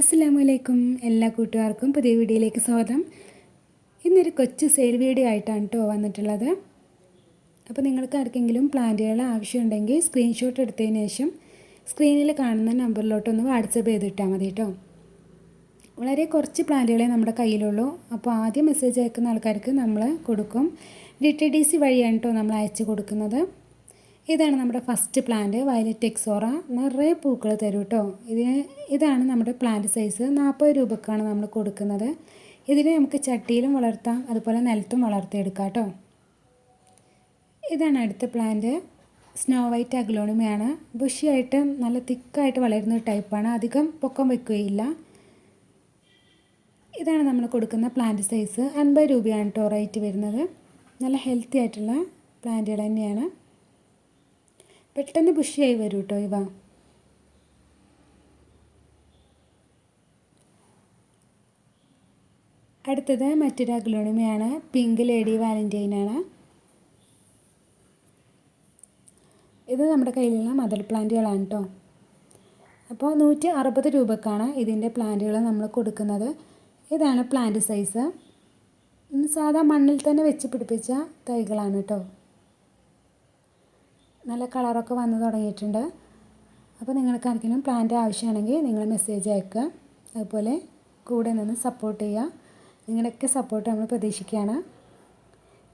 അസ്സാമലൈക്കും എല്ലാ കൂട്ടുകാർക്കും പുതിയ വീഡിയോയിലേക്ക് സ്വാഗതം. ഇന്നൊരു കൊച്ചു സെയിൽ വീഡിയോ ആയിട്ടാണ് കേട്ടോ വന്നിട്ടുള്ളത്. അപ്പോൾ നിങ്ങൾക്ക് ആർക്കെങ്കിലും പ്ലാന്റുകൾ ആവശ്യമുണ്ടെങ്കിൽ സ്ക്രീൻഷോട്ട് എടുത്തതിന് ശേഷം സ്ക്രീനിൽ കാണുന്ന നമ്പറിലോട്ടൊന്ന് വാട്സപ്പ് ചെയ്തിട്ടാൽ മതി കേട്ടോ വളരെ കുറച്ച് പ്ലാന്റുകളെ നമ്മുടെ കയ്യിലുള്ളൂ. അപ്പോൾ ആദ്യം മെസ്സേജ് അയക്കുന്ന ആൾക്കാർക്ക് നമ്മൾ കൊടുക്കും. ഡി ടി ഡി സി വഴിയാണ് കേട്ടോ നമ്മൾ അയച്ചു കൊടുക്കുന്നത്. ഇതാണ് നമ്മുടെ ഫസ്റ്റ് പ്ലാന്റ് വയലറ്റ് എക്സോറ നിറയെ പൂക്കൾ തരും കേട്ടോ ഇതിന് ഇതാണ് നമ്മുടെ പ്ലാന്റ് സൈസ് നാൽപ്പത് രൂപക്കാണ് നമ്മൾ കൊടുക്കുന്നത്. ഇതിനെ നമുക്ക് ചട്ടിയിലും വളർത്താം അതുപോലെ നിലത്തും വളർത്തിയെടുക്കാം കേട്ടോ ഇതാണ് അടുത്ത പ്ലാന്റ് സ്നോ വൈറ്റ് അഗ്ലോണിമയാണ് ബുഷിയായിട്ട് നല്ല തിക്കായിട്ട് വളരുന്ന ഒരു ടൈപ്പാണ് അധികം പൊക്കം വെക്കുകയില്ല. ഇതാണ് നമ്മൾ കൊടുക്കുന്ന പ്ലാന്റ് സൈസ് അൻപത് രൂപയാണ് കേട്ടോ റേറ്റ് വരുന്നത്. നല്ല ഹെൽത്തി ആയിട്ടുള്ള പ്ലാന്റുകൾ തന്നെയാണ്. പെട്ടെന്ന് ബുഷിയായി വരും കേട്ടോ ഇവ. അടുത്തത് മറ്റൊരു അഗ്ലോണിമയാണ് പിങ്ക് ലേഡി വാലന്റൈനാണ് ഇത് നമ്മുടെ കയ്യിലുള്ള മദർ പ്ലാന്റുകളാണ് കേട്ടോ അപ്പോൾ നൂറ്റി അറുപത് രൂപക്കാണ് ഇതിന്റെ പ്ലാന്റുകൾ നമ്മൾ കൊടുക്കുന്നത്. ഇതാണ് പ്ലാന്റ് സൈസ് സാധാ മണ്ണിൽ തന്നെ വെച്ച് പിടിപ്പിച്ച തൈകളാണ് കേട്ടോ നല്ല കളറൊക്കെ വന്ന് തുടങ്ങിയിട്ടുണ്ട്. അപ്പോൾ നിങ്ങൾക്ക് ആർക്കെങ്കിലും പ്ലാന്റ് ആവശ്യമാണെങ്കിൽ നിങ്ങൾ മെസ്സേജ് അയക്കുക. അതുപോലെ കൂടെ നിന്ന് സപ്പോർട്ട് ചെയ്യുക. നിങ്ങളുടെയൊക്കെ സപ്പോർട്ട് നമ്മൾ പ്രതീക്ഷിക്കുകയാണ്.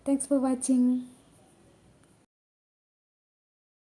Thanks for watching